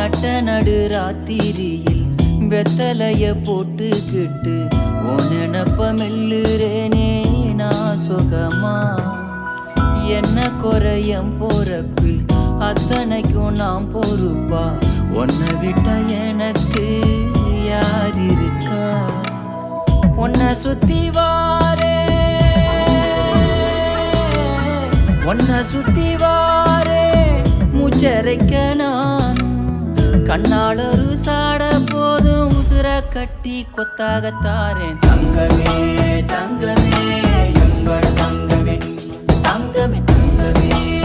நட்ட நடு ராத்திரியில் வெத்தலைய போட்டுக்கிட்டு உன் நினப்ப மெல்லுறேனே நான் சுகமா? என்ன குறையம் போறப்பில் அத்தனைக்கும் நாம் பொறுப்பா? உன்னை விட்டா எனக்கு யார் இருக்கா? உன்னை சுத்தி வாரே. உன்னை சுத்தி வாரே மூச்சரைக்க கண்ணாளரு சாட போதும் உசுர கட்டி கொத்தாகத்தாரேன் தங்கமே தங்கமே எங்கள் தங்கமே தங்கமே தங்கமே.